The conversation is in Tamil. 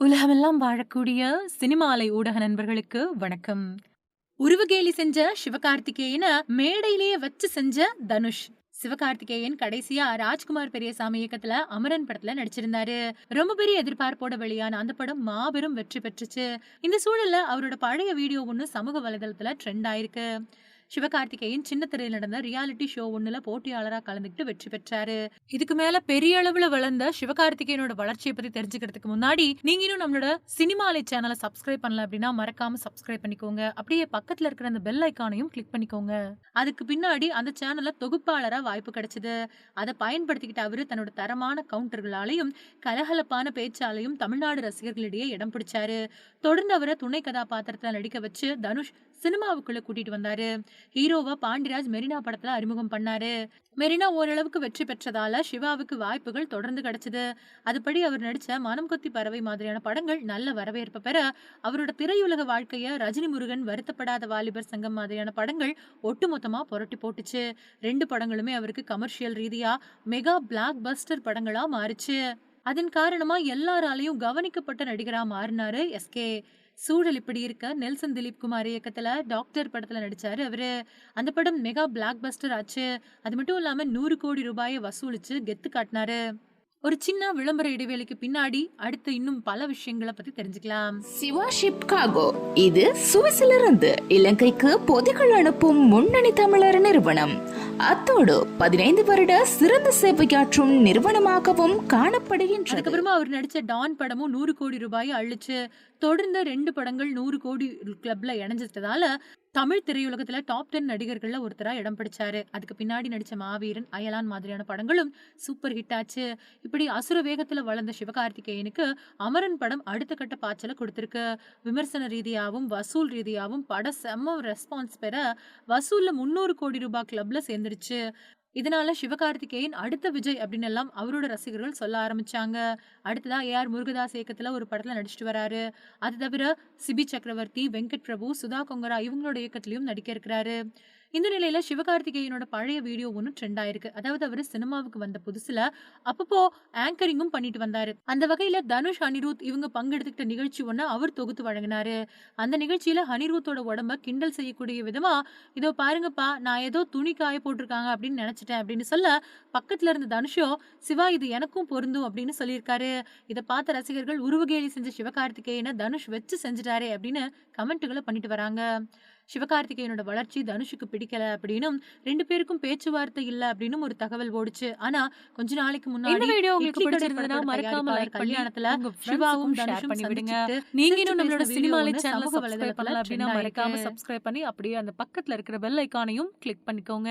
உலகமெல்லாம் வாழக்கூடிய சினிமாலை ஊடக நண்பர்களுக்கு வணக்கம். உருவகேலி செஞ்ச சிவகார்த்திகேயன மேடையிலேயே வச்சு செஞ்ச தனுஷ். சிவகார்த்திகேயன் கடைசியா ராஜ்குமார் பெரியசாமி இயக்கத்துல அமரன் படத்துல நடிச்சிருந்தாரு. ரொம்ப பெரிய எதிர்பார்ப்போட வெளியான அந்த படம் மாபெரும் வெற்றி பெற்றுச்சு. இந்த சூழல்ல அவரோட பழைய வீடியோ ஒண்ணு சமூக வலைதளத்துல ட்ரெண்ட் ஆயிருக்கு. சிவகார்த்திகேயன் சின்ன திரையில் நடந்த ரியாலிட்டி ஷோ ஒன்றுல போட்டியாளராக கலந்துக்கிட்டு வெற்றி பெற்றாரு. இதுக்கு மேல பெரிய அளவுல வளர்ந்த சிவகார்த்திகேயனோட வளர்ச்சியை பத்தி தெரிஞ்சுக்கிறதுக்கு முன்னாடி நீங்க இன்னும் நம்மளோட சினிமாலை சேனலை சப்ஸ்கிரைப் பண்ணல அப்படின்னா மறக்காம சப்ஸ்கிரைப் பண்ணிக்கோங்க. அப்படியே பக்கத்துல இருக்கிற அந்த பெல் ஐக்கானையும் கிளிக் பண்ணிக்கோங்க. அதுக்கு பின்னாடி அந்த சேனலை தொகுப்பாளரா வாய்ப்பு கிடைச்சது. அதை பயன்படுத்திக்கிட்ட அவரு தன்னோட தரமான கவுண்டர்களாலையும் கலகலப்பான பேச்சாலையும் தமிழ்நாடு ரசிகர்களிடையே இடம் பிடிச்சாரு. தொடர்ந்து அவரை துணை கதாபாத்திரத்தில் நடிக்க வச்சு தனுஷ் சினிமாவுக்குள்ள கூட்டிட்டு வந்தாரு. ஹீரோவா பாண்டிராஜ் மெரினா படத்துல அறிமுகம் பண்ணாரு. மெரினா ஓரளவுக்கு வெற்றி பெற்றதால சிவாவுக்கு வாய்ப்புகள் தொடர்ந்து கிடைச்சது. அதுபடி அவர் நடிச்ச மனம் கொத்தி பறவை மாதிரியான படங்கள் நல்ல வரவேற்பு பெற அவரோட திரையுலக வாழ்க்கைய ரஜினி முருகன் வருத்தப்படாத வாலிபர் சங்கம் மாதிரியான படங்கள் ஒட்டுமொத்தமா புரட்டி போட்டுச்சு. ரெண்டு படங்களுமே அவருக்கு கமர்ஷியல் ரீதியா மெகா பிளாக் பஸ்டர் படங்களா மாறுச்சு. அதன் காரணமா எல்லாராலையும் கவனிக்கப்பட்ட நடிகரா மாறினாரு எஸ்கே சூழல் இப்படி இருக்க? நெல்சன் திலீப் குமார் இயக்கத்துல டாக்டர் படத்துல நடிச்சாரு. அவரு அந்த படம் மெகா பிளாக் பஸ்டர் ஆச்சு. அது மட்டும் இல்லாம நூறு கோடி ரூபாயை வசூலிச்சு கெத்து காட்டினாரு. ஒரு சின்ன விளம்பர இடைவேளைக்கு பின்னாடி அடுத்து இன்னும் பல விஷயங்களை பத்தி தெரிஞ்சுக்கலாம். சிவா ஷிப் காகோ. இது சுவிஸிலிருந்து இலங்கைக்கு பொதிகள் அனுப்பும் முன்னணி தமிழர் நிறுவனம். அத்தோடு பதினைந்து வருட சிறந்த சேவையாற்றும் நிறுவனமாகவும் காணப்படுகின்றது. அதுக்கப்புறமா அவர் நடிச்ச டான் படமும் நூறு கோடி ரூபாயை அள்ளிச்சு தொடர்ந்து ரெண்டு படங்கள் நூறு கோடி கிளப்ல இணைஞ்சதுனால தமிழ் திரையுலகத்துல டாப் டென் நடிகர்கள்ல ஒருத்தரா இடம் பிடிச்சாரு. அதுக்கு பின்னாடி நடிச்ச மாவீரன் அயலான் மாதிரியான படங்களும் சூப்பர் ஹிட் ஆச்சு. இப்படி அசுர வேகத்துல வளர்ந்த சிவகார்த்திகேயனுக்கு அமரன் படம் அடுத்த கட்ட பாய்ச்சல கொடுத்திருக்கு. விமர்சன ரீதியாவும் வசூல் ரீதியாவும் படம் செம்ம ரெஸ்பான்ஸ் பெற வசூல்ல முன்னூறு கோடி ரூபாய் கிளப்ல சேர்ந்துருச்சு. இதனால சிவகார்த்திகேயன் அடுத்த விஜய் அப்படின்னு எல்லாம் அவரோட ரசிகர்கள் சொல்ல ஆரம்பிச்சாங்க. அடுத்ததா ஏ ஆர் முருகதாஸ் இயக்கத்துல ஒரு படத்துல நடிச்சிட்டு வராரு. அது தவிர சிபி சக்கரவர்த்தி வெங்கட் பிரபு சுதா கொங்கரா இவங்களோட இயக்கத்திலயும் நடிக்க இருக்கிறாரு. இந்த நிலையில சிவகார்த்திகேயனோட பழைய வீடியோ ஒன்று ட்ரெண்ட் ஆயிருக்கு. அதாவது அவர் சினிமாவுக்கு வந்த புதுசுல அப்பப்போ ஆங்கரிங்கும் பண்ணிட்டு வந்தாரு. அந்த வகையில தனுஷ் அனிருத் இவங்க பங்கெடுத்துக்கிட்ட நிகழ்ச்சி ஒன்று அவர் தொகுத்து வழங்கினாரு. அந்த நிகழ்ச்சியில அனிருத்தோட உடம்ப கிண்டல் செய்யக்கூடிய விதமா இதோ பாருங்கப்பா நான் ஏதோ துணி காய போட்டிருக்காங்க அப்படின்னு நினைச்சிட்டேன் அப்படின்னு சொல்ல பக்கத்துல இருந்த தனுஷோ சிவா இது எனக்கும் பொருந்தும் அப்படின்னு சொல்லியிருக்காரு. இதை பார்த்த ரசிகர்கள் உருவகேலி செஞ்ச சிவகார்த்திகேயனை தனுஷ் வச்சு செஞ்சிட்டாரே அப்படின்னு கமெண்ட்டுகளை பண்ணிட்டு வராங்க. சிவகார்த்திகேயனோட வளர்ச்சி தனுஷுக்கு பிடிக்கல அப்படின்னும் ரெண்டு பேருக்கும் பேச்சுவார்த்தை இல்ல அப்படின்னும் ஒரு தகவல் ஓடுச்சு. ஆனா கொஞ்ச நாளைக்கு முன்னாடி வீடியோ உங்களுக்கு பிடிச்சிருந்ததுன்னா மறக்காம லைக் கல்யாணத்துல சிவாவும் தனுஷும் பண்ணி விடுங்க. நீங்க இன்னும் நம்மளோட சினிமாலை video சேனலை சப்ஸ்கிரைப் பண்ணல அப்படின்னா மறக்காம சப்ஸ்கிரைப் பண்ணி அப்படியே அந்த பக்கத்துல இருக்கிற பெல் ஐகானையும் கிளிக் பண்ணிக்கோங்க.